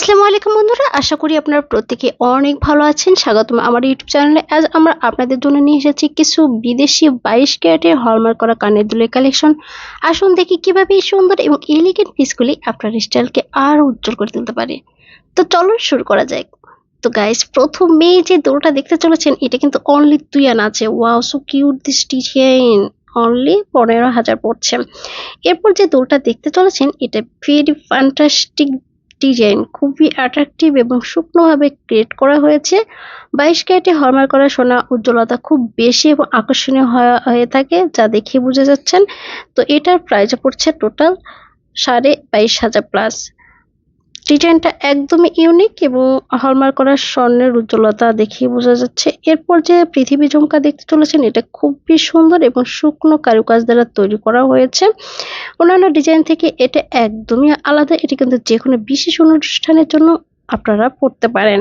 আসসালামু আলাইকুম বন্ধুরা, আশা করি আপনারা প্রত্যেকে অনেক ভালো আছেন। স্বাগতম আমার ইউটিউব চ্যানেলে। আজ আমরা আপনাদের জন্য নিয়ে এসেছি কিছু বিদেশি বাইশ ক্যারেটের হলমার্ক করা কানের দুলের কালেকশন আসুন দেখি কীভাবে এই সুন্দর এবং এলিগেন্ট পিসগুলি আপনার স্টাইলকে আরও উজ্জ্বল করে তুলতে পারে। তো চলুন শুরু করা যাক। তো গাইস প্রথমে যে দোলটা দেখতে চলেছেন, এটা কিন্তু অনলি দুই আনা আছে। Wow so cute this design only পনেরো হাজার পড়ছে। এরপর যে দোলটা দেখতে চলেছেন, এটা ভেরি ফ্যান্টাস্টিক ডিজাইন খুবই অ্যাট্রাকটিভ এবং শুকনোভাবে ক্রিয়েট করা হয়েছে। বাইশ ক্যারেটে হরমার করা সোনা উজ্জ্বলতা খুব বেশি এবং আকর্ষণীয় হয়ে- হয়ে থাকে যা দেখে বুঝে যাচ্ছেন। তো এটার প্রাইস পড়ছে টোটাল সাড়ে বাইশ হাজার প্লাস ডিজাইনটা একদমই ইউনিক এবং হলমার্ক করা স্বর্ণের উজ্জ্বলতা দেখেই বোঝা যাচ্ছে। এরপর যে পৃথিবী ঝুমকা দেখতে চলেছেন, এটা খুবই সুন্দর এবং শুকনো কারুকাজ দ্বারা তৈরি করা হয়েছে। অন্যান্য ডিজাইন থেকে এটা একদমই আলাদা। এটি কিন্তু যে কোনো বিশেষ অনুষ্ঠানের জন্য আপনারা পড়তে পারেন।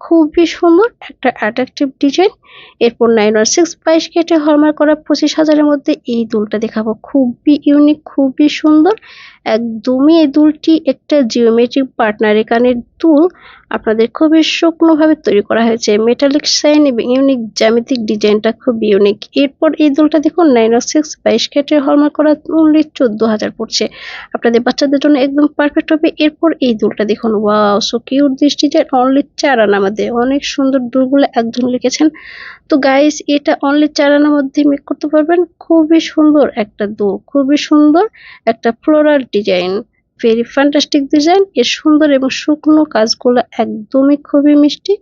খুবই সুন্দর একটা অ্যাট্রাকটিভ ডিজাইন। এরপর নাইন ওয়ান সিক্স বাইশ কেটে হলমার্ক করা পঁচিশ হাজারের মধ্যে এই দুলটা দেখাবো। খুবই ইউনিক খুবই সুন্দর। একদমই এই দুলটি একটা জিওমেট্রিক পার্টনার কানের দুল আপনাদের খুবই শুকনোভাবে তৈরি করা হয়েছে। মেটালিক সাইন এবং ইউনিক জ্যামিতিক ডিজাইনটা খুব ইউনিক এরপর এই দুলটা দেখুন নাইন ও সিক্স বাইশ কেটের হলমার্ক করা অনলি চোদ্দ হাজার পড়ছে। আপনাদের বাচ্চাদের জন্য একদম পারফেক্ট হবে। এরপর এই দুলটা দেখুন wow so cute design only চার আনা মধ্যে। অনেক সুন্দর দুলগুলো একদম লিখেছেন। তো গাইস এটা অনলি চার আনার মধ্যে মেক করতে পারবেন। খুবই সুন্দর একটা দুল, খুবই সুন্দর একটা floral design very fantastic design এর সুন্দর এবং শুকনো কাজগুলো একদমই খুবই মিষ্টি,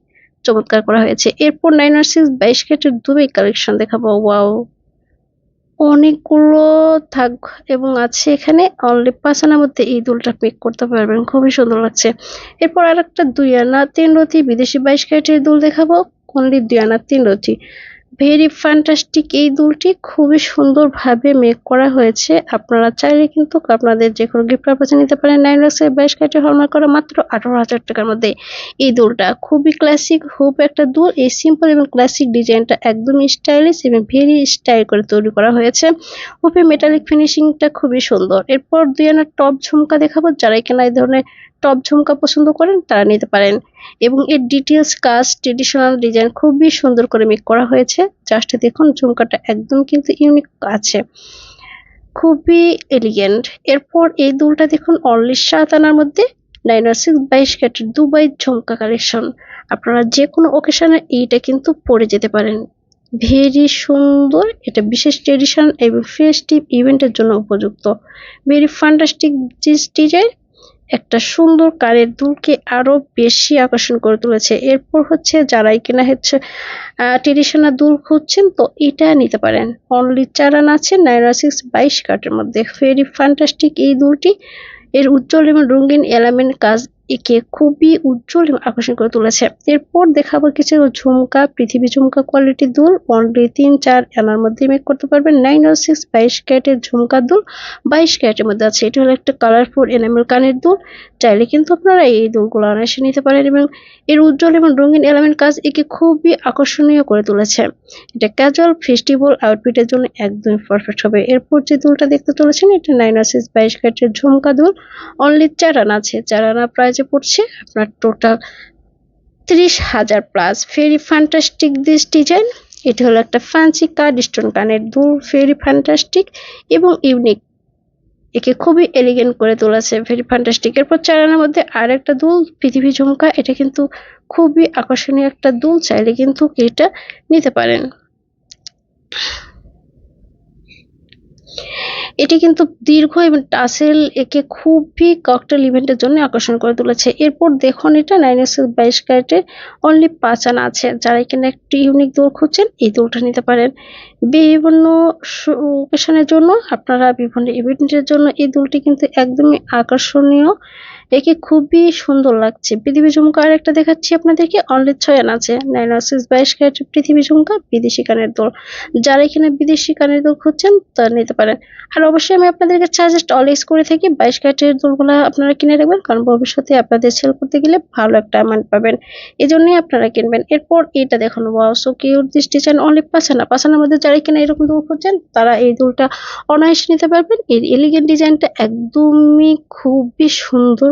চমৎকার করা হয়েছে। এরপর নাইন আর সিক্স বাইশ কেটের দুই কালেকশন দেখাবো ওয়াও অনেকগুলো থাক এবং আছে এখানে অনলি পাঁচ আনার মধ্যে এই দুলটা পিক করতে পারবেন, খুবই সুন্দর লাগছে। এরপর আর একটা দুই আনা তিন রথি বিদেশি বাইশ ক্যারেটের দুল দেখাবো অনলি দুই আনা তিন রতি। ভেরি ফ্যান্টাস্টিক এই দুলটি খুবই সুন্দরভাবে মেক করা হয়েছে। আপনারা চাইলে কিন্তু আপনাদের যে কোনো গিফট পারপাসে নিতে পারেন। নাইন লাক্সের বাইশ কাটে হলমার্ক করা মাত্র আঠারো হাজার টাকার মধ্যে এই দুলটা। খুবই ক্লাসিক হুপ একটা দুল। এই সিম্পল এবং ক্লাসিক ডিজাইনটা একদম স্টাইলিশ এবং ভেরি স্টাইল করে তৈরি করা হয়েছে। হুপে মেটালিক ফিনিশিংটা খুবই সুন্দর। এরপর দুই আনার টপ ঝুমকা দেখাবো। যারা কিনা এই ধরনের টপ ঝুমকা পছন্দ করেন, তারা নিতে পারেন। এবং এর ডিটেলস কাজ ট্রেডিশনাল ডিজাইন খুবই সুন্দর করে মেক করা হয়েছে। জাস্ট দেখুন, ঝুমকাটা একদম কিন্তু ইউনিক আছে। খুবই এলিগেন্ট এরপর এই দুলটা দেখুন অনলি সাত আনার মধ্যে নাইন আর সিক্স বাইশ ক্যাটের দুবাই ঝুমকা কালেকশন আপনারা যে কোনো ওকেশনে এইটা কিন্তু পরে যেতে পারেন। ভেরি সুন্দর, এটা বিশেষ ট্রেডিশন এবং ফেস্টিভ ইভেন্টের জন্য উপযুক্ত। ভেরি ফান্টাস্টিক ডিজাইন একটা সুন্দর কানের দুলকে আরও বেশি আকর্ষণ করে তুলেছে। এরপর হচ্ছে যারাই কিনা হচ্ছে ট্রেডিশনাল দুল খুঁজছেন, তো এটা নিতে পারেন। অনলি চার আন আছে নাইন সিক্স বাইশ কাটের মধ্যে। ফেরি ফ্যান্টাস্টিক এই দুলটি। এর উজ্জ্বল এবং রঙিন এলামেন্ট কাজ একে খুবই উজ্জ্বল এবং আকর্ষণ করে তুলেছে। এরপর দেখাবো কিছু ঝুমকা, পৃথিবী ঝুমকা কোয়ালিটি দুল। অনলি তিন, চার এনার মধ্যে মেক করতে পারবেন। নাইন ও সিক্স বাইশ ক্যারেটের ঝুমকা দুল। বাইশ ক্যারেটের মধ্যে আছে। এটা হলো একটা কালারফুল এনামেল কানের দুল। চাইলে কিন্তু আপনারা এই দুলগুলো অনায়াসে নিতে পারেন এবং এর উজ্জ্বল এবং রঙিন এলামেন্ট কাজ একে খুবই আকর্ষণীয় করে তুলেছে। এটা ক্যাজুয়াল ফেস্টিভ্যাল আউটফিটের জন্য একদমই পারফেক্ট হবে। এরপর যে দুলটা দেখতে চলেছেন, এটা নাইন আর সিক্স বাইশ ক্যারেটের ঝুমকা দুল। অনলি চার আনা আছে। চার আনা প্রাইজে পড়ছে। আপনার টোটাল ত্রিশ হাজার plus very fantastic this design এটি হলো একটা ফ্যান্সি কার্ড স্টোন কানের দুল ভেরি ফ্যান্টাস্টিক এবং ইউনিক একে খুবই এলিগেন্ট করে তুলেছে। ভেরি ফ্যান্টাস্টিক এরপর চারানোর মধ্যে আর একটা দুল, পৃথিবী ঝুমকা। এটা কিন্তু খুবই আকর্ষণীয় একটা দুল। চাইলে কিন্তু এটা নিতে পারেন। এটি কিন্তু দীর্ঘ এবং টাসেল একে খুবই ককটেল ইভেন্টের জন্য আকর্ষণ করে তুলেছে। এরপর দেখুন এটা নাইন এক্স বাইশ ক্যারেটের অনলি পাঁচ আনা আছে। যারা এখানে একটি ইউনিক দৌড় খুঁজছেন, এই দৌড়টা নিতে পারেন। বিভিন্ন ওকেশনের জন্য, আপনারা বিভিন্ন ইভেন্টের জন্য এই দুলটি কিন্তু একদমই আকর্ষণীয়। একে খুবই সুন্দর লাগছে। পৃথিবী ঝুমকা আর একটা দেখাচ্ছি আপনাদেরকে। অনলি ছয় আছে। নাইন সিক্স বাইশ ক্যারেট পৃথিবী ঝুমকা, বিদেশি কানের দোল। যারা এখানে বিদেশি কানের দোল খুঁজছেন, তা নিতে পারেন। আর অবশ্যই আমি আপনাদেরকে সাজেস্ট অলওয়েজ করে থাকি, বাইশ ক্যারেটের দোলগুলো আপনারা কিনে রাখবেন, কারণ ভবিষ্যতে আপনাদের সেল করতে গেলে ভালো একটা অ্যামাউন্ট পাবেন। এই জন্যই আপনারা কিনবেন। এরপর এটা দেখুন। ওয়াও সো কিউট দৃষ্টি চান অনলি পাঁচানা পাঁচানার মধ্যে যারা কিনা এরকম দোল খুঁজছেন তারা এই দোলটা অনায়াসে নিতে পারবেন। এর এলিগেন্ট ডিজাইনটা একদমই খুবই সুন্দর।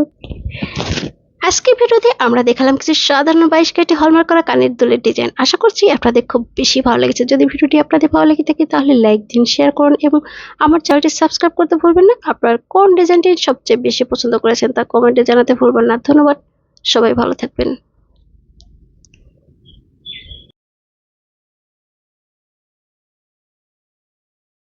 আজকে ভিডিওতে আমরা দেখালাম কিছু সাধারণ বাইশ কেটে হলমার্ক করা কানের দুলের ডিজাইন আশা করছি আপনাদের খুব বেশি ভালো লেগেছে। যদি ভিডিওটি আপনাদের ভালো লেগে থাকে, তাহলে লাইক দিন শেয়ার করুন এবং আমার চ্যানেলটি সাবস্ক্রাইব করতে ভুলবেন না। আপনার কোন ডিজাইনটি সবচেয়ে বেশি পছন্দ করেছেন, তা কমেন্টে জানাতে ভুলবেন না। ধন্যবাদ। সবাই ভালো থাকবেন।